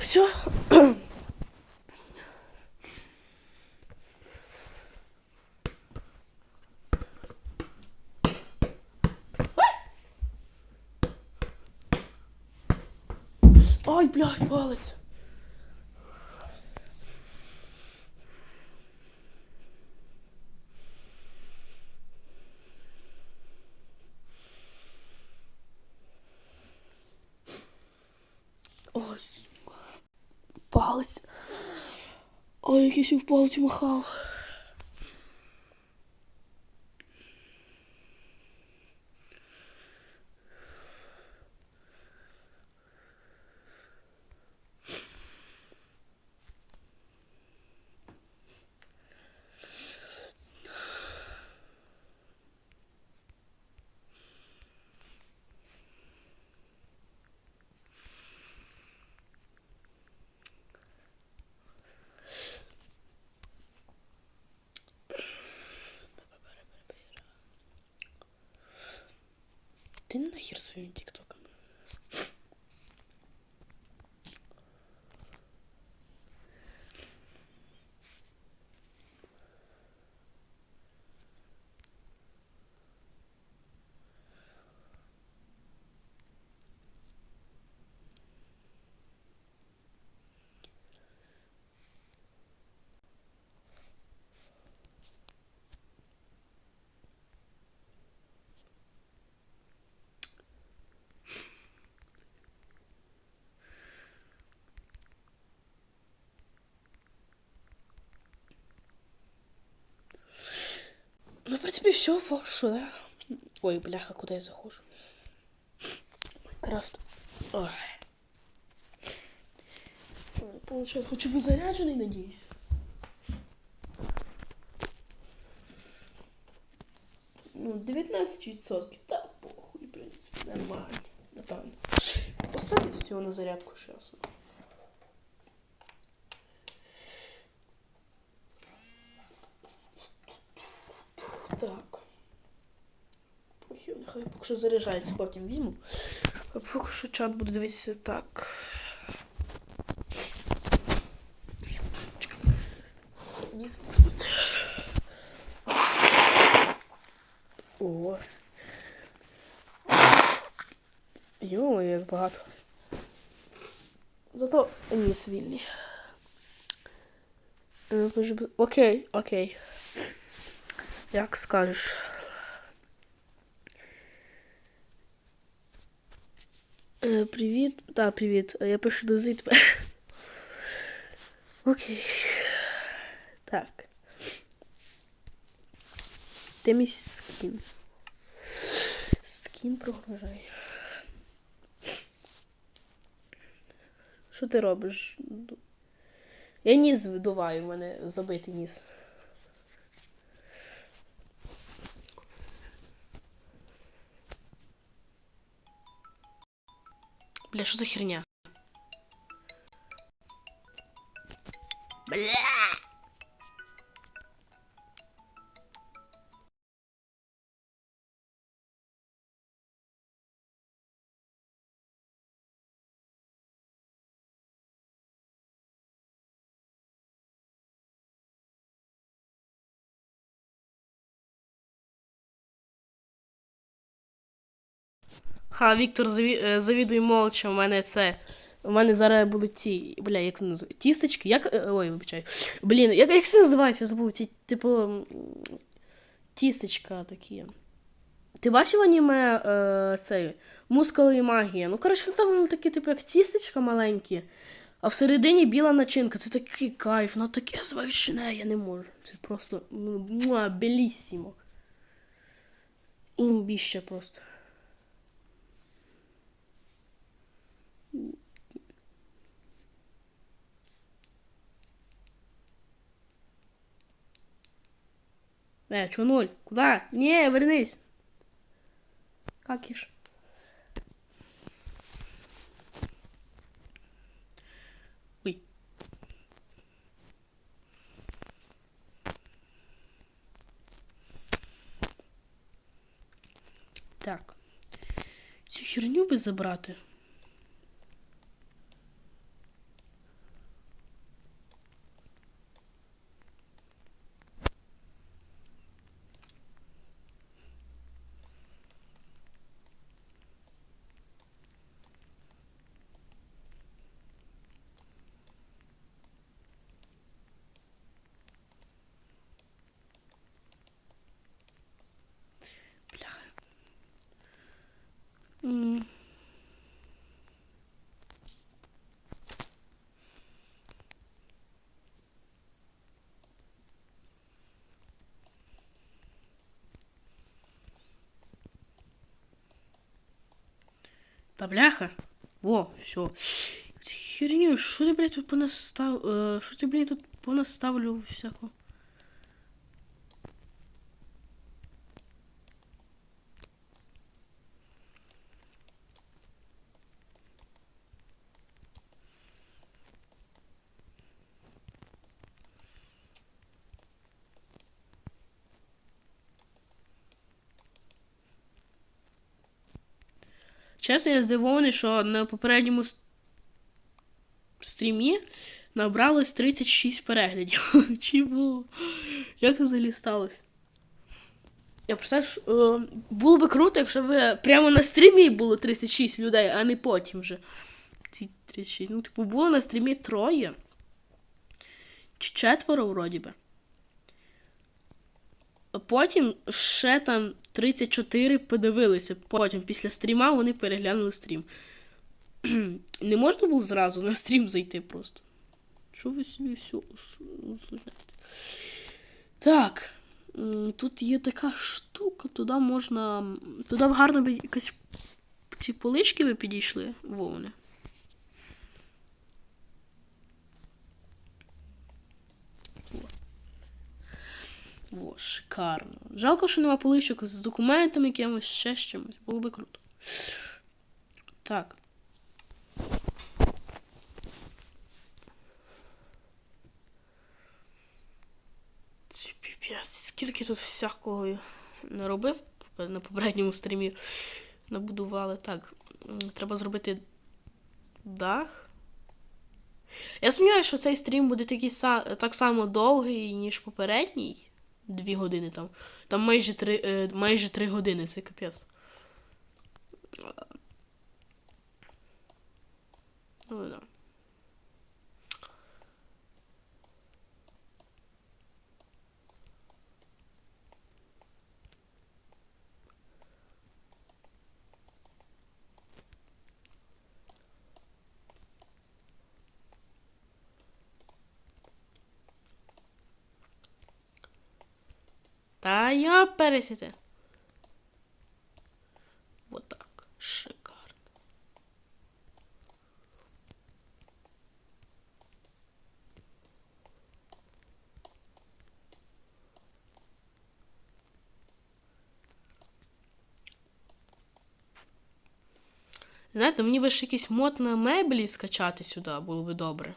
все. Ой, блядь, палець. Ой, палець. Ой, якийсь в палець махав. Ти нахер своїм тіктоком. Ну, в принципе, все, что, да? Ой, бляха, куда я захожу? Майнкрафт. Получается, хочу быть заряженный, надеюсь. Ну, 19%. Да, похуй, в принципе, нормально. Напевно. Поставить все на зарядку сейчас. Що заряджається, потім візьму. А поки що чат буде дивитися так. О. Йо, як багато. Зато ніс вільний. Е, Окей, окей. Як скажеш. Привіт. Так, привіт. Я пишу до тебе. Окей. Так. Де мій скін? Скін прогружає. Що ти робиш? Я ніс видуваю, в мене забитий ніс. Бля, что за херня? Бля! Ха, Віктор заві... е, завідує молча, у мене це. У мене зараз будуть ті. Бля, як вони називають? Тістечки? Як. е, Ой, вибачаю. Блін, як, як це називається? Забув. Ті, типу. м, Тістечка такі. Ти бачив аніме е, цей? Мускули і магія. Ну, коротше, там вони такі, типу, як тістечка маленькі, а всередині біла начинка. Це такий кайф, ну таке звичне, я не можу. Це просто ну, белісімо. Імбіще просто. Э, чё ноль? Куда? Не, вернись. Как ишь? Ой. Так. Цю херню би забрати. Та бляха. Во, все. Херню, що ти, блядь, тут понастав... Е, що ти, блядь, тут понаставлю всяку? Чесно, я здивований, що на попередньому стрімі набралось 36 переглядів. Було? Як це взагалі сталося? Я представляю, що, е, було би круто, якщо б прямо на стрімі було 36 людей, а не потім вже. Ці 36. Ну, типу, було на стрімі троє. Чи четверо, вроді би. Потім ще там 34 подивилися. Потім після стріма вони переглянули стрім. Не можна було зразу на стрім зайти просто. Що ви собі все усложняєте? Так. Тут є така штука, туди можна. Туди гарно якась ці полички би підійшли. Во Во, шикарно. Жалко, що нема поличок з документами якимось, ще з чимось. Було би круто. Так. Ці піпець, скільки тут всякого не робив на попередньому стрімі. Набудували. Так, треба зробити дах. Я сподіваюся, що цей стрім буде такий так само довгий, ніж попередній. Дві години там. Там майже три, е, майже три години, це капець. Ну, да. Та я пересіти. Вот так. Шикарно. Знаєте, мені би ще якийсь мод на меблі скачати сюди, було би добре.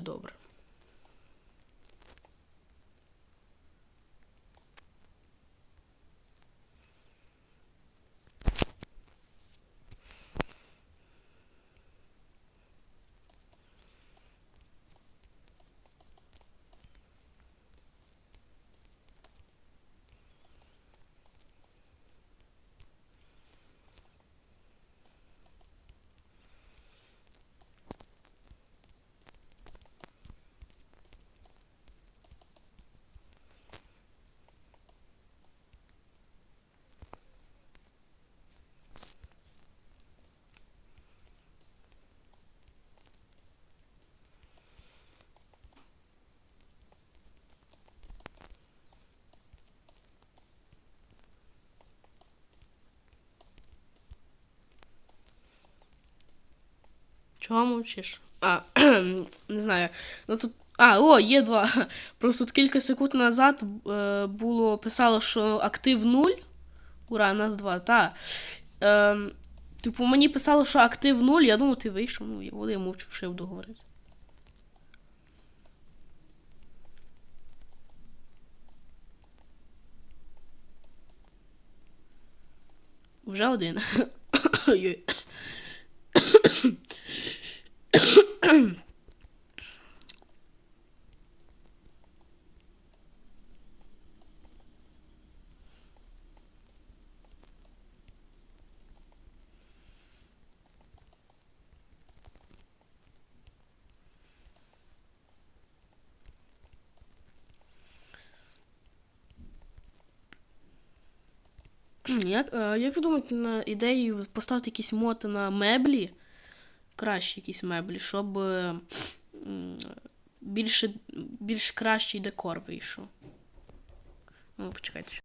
Було би Чого мовчиш? А, не знаю. Ну тут. А, о, є два. Просто тут кілька секунд назад е, було писало, що актив 0. Ура, нас два, та. Е, типу, мені писало, що актив 0, я думаю, ти вийшов. Ну, я, от я мовчу, що я буду говорити. Вже один. Як, е, як ви думаєте на ідею поставити якісь мод на меблі? кращі якісь меблі, щоб е, більше, більш кращий декор вийшов. Ну, почекайте.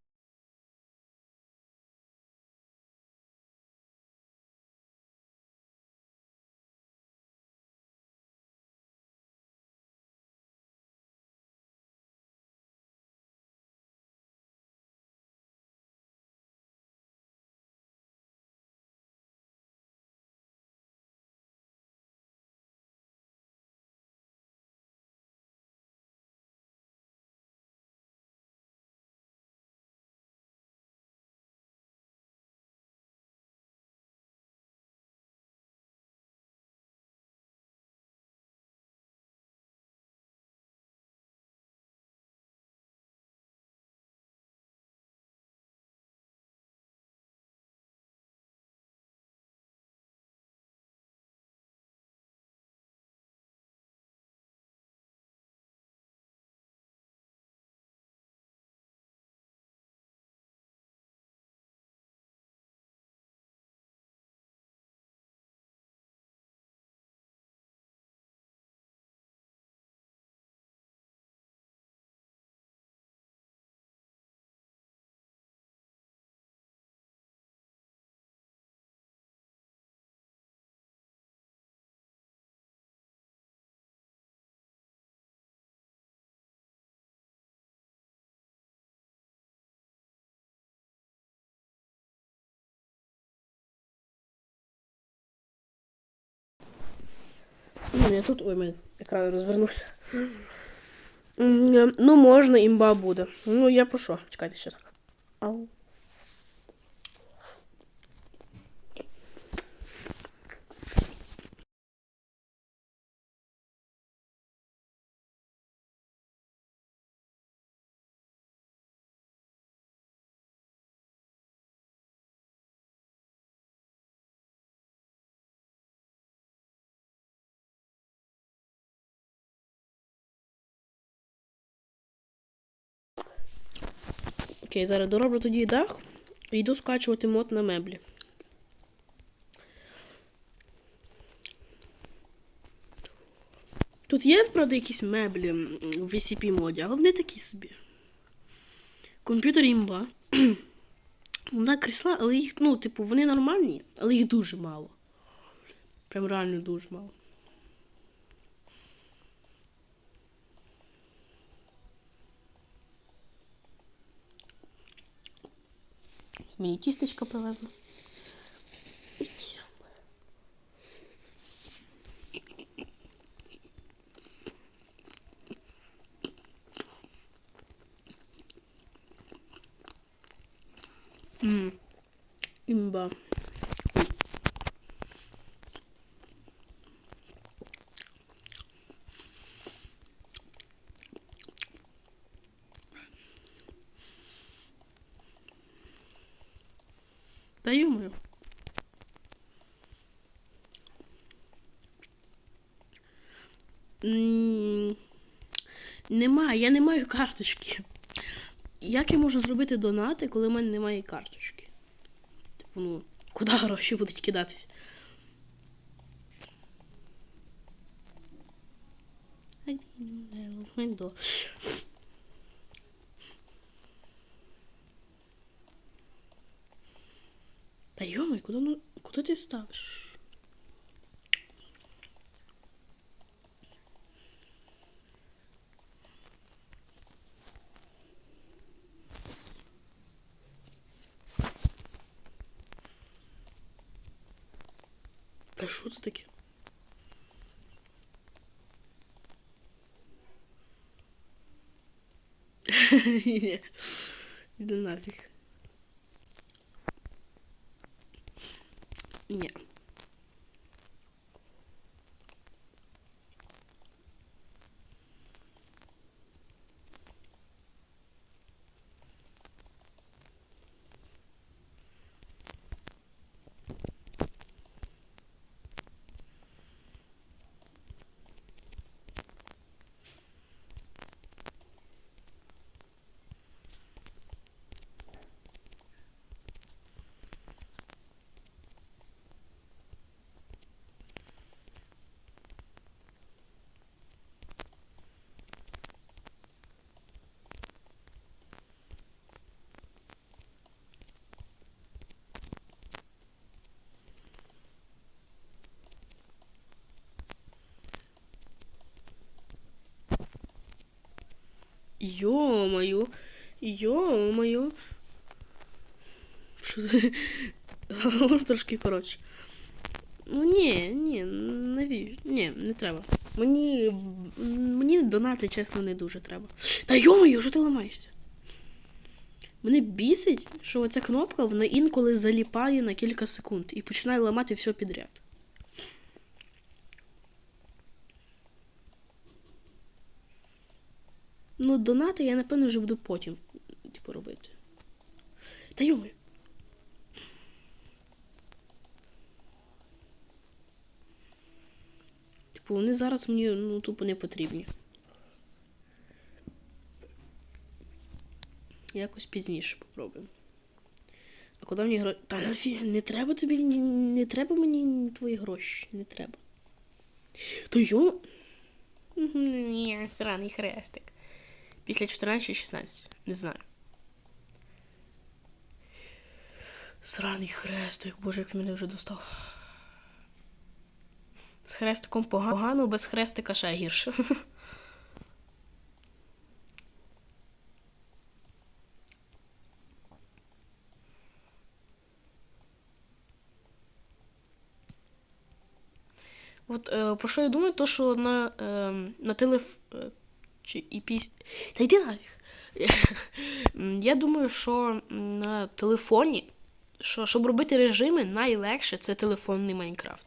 Ну, я тут. Ой, мене екран розвернувся. Е, Ну, можна, імба буде. Ну, я пішов. Чекайте сейчас. Ау. Окей, зараз дороблю тоді дах і йду скачувати мод на меблі. Тут є, правда, якісь меблі в VCP моді, але вони такі собі. Комп'ютер імба. Вона крісла, але їх, ну, типу, вони нормальні, але їх дуже мало. Прям реально дуже мало. Мені тістечко привезли. Та юмою. Немає, я не маю карточки. Як я можу зробити донати, коли в мене немає карточки? Типу, ну, куди гроші будуть кидатись? До. Та йомай, куди, ну, куди ти ставиш? Та що це таке? Ні. Іди нафіг. Ні. Йо-моє. Йо-моє. Що це? Трошки коротше. Ну ні, ні, навіщо? Ні, не треба. Мені. Мені донати, чесно, не дуже треба. Та йо-моє, що ти ламаєшся? Мене бісить, що оця кнопка вона інколи заліпає на кілька секунд і починає ламати все підряд. Ну, донати я, напевно, вже буду потім, типу, робити. Та йомаю. Типу, вони зараз мені ну, тупо не потрібні. Якось пізніше попробуємо. А куди мені гроші? Та нафіг, не треба тобі, ні- не треба мені твої гроші, не треба. То йо. Ні, сраний хрестик. Після 14 чи 16. Не знаю. Сраний хрестик, боже, як мене вже достав. З хрестиком пога- погано, без хрестика ще гірше. От е, про що я думаю, то що на, е, на телеф... Чи і піс... Та йди нафіг. Я думаю, що на телефоні, що, щоб робити режими, найлегше це телефонний Майнкрафт.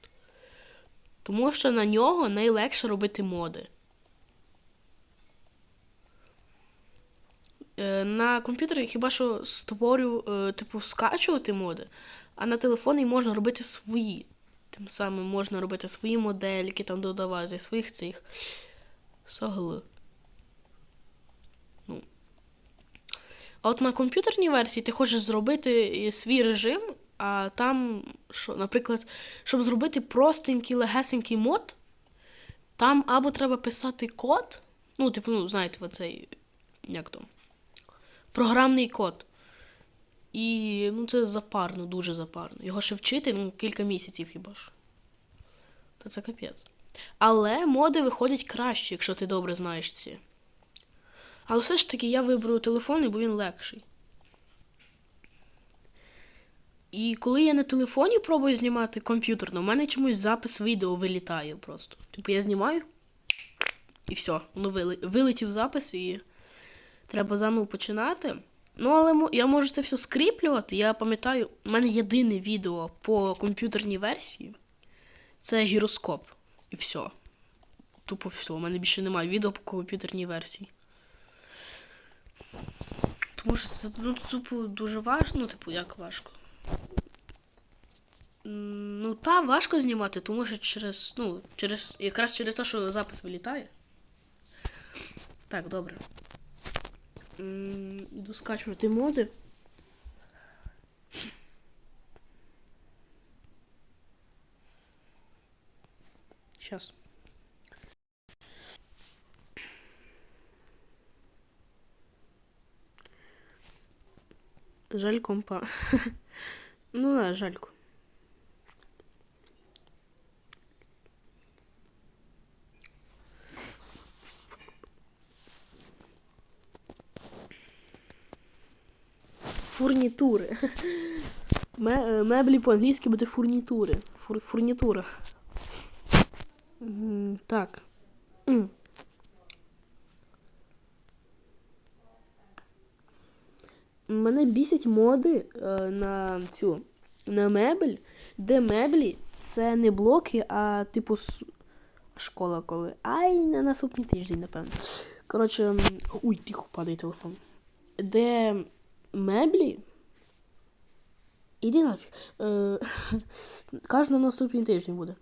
Тому що на нього найлегше робити моди. Е, На комп'ютері хіба що створю, е, типу, скачувати моди, а на телефоні можна робити свої. Тим самим можна робити свої модельки, там додавати своїх цих согли. А от на комп'ютерній версії ти хочеш зробити е, свій режим, а там, що, наприклад, щоб зробити простенький, легесенький мод, там або треба писати код, ну, типу, ну, знаєте, оцей, як то, програмний код. І ну, це запарно, дуже запарно. Його ще вчити ну, кілька місяців хіба ж. То це капець. Але моди виходять краще, якщо ти добре знаєш ці. Але все ж таки я виберу телефон, бо він легший. І коли я на телефоні пробую знімати комп'ютерно, у мене чомусь запис відео вилітає просто. Типу я знімаю і все, воно вилетів запис і треба заново починати. Ну, але я можу це все скріплювати. Я пам'ятаю, у мене єдине відео по комп'ютерній версії це гіроскоп. І все. Тупо все. У мене більше немає відео по комп'ютерній версії. Тому що це ну, тупо дуже важко. Ну, типу, як важко. Ну, та важко знімати, тому що через. Ну, через. Якраз через те, що запис вилітає. Так, добре. М, Іду скачувати моди. Сейчас. Жаль компа. Ну да, жальку. Фурнітури. Ме- е, Меблі по-англійськи буде фурнітури. Фур- фурнітура. М, Так. Мене бісять моди е, на цю на мебель, де меблі це не блоки, а типу школа коли. Ай, на наступний тиждень, напевно. Коротше, ой, тихо падає телефон. Де меблі. Іди нафіг. Е, Каже на наступний тиждень буде.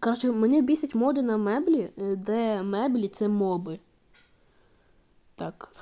Коротше, мене бісять моди на меблі, е, де меблі це моби. Так.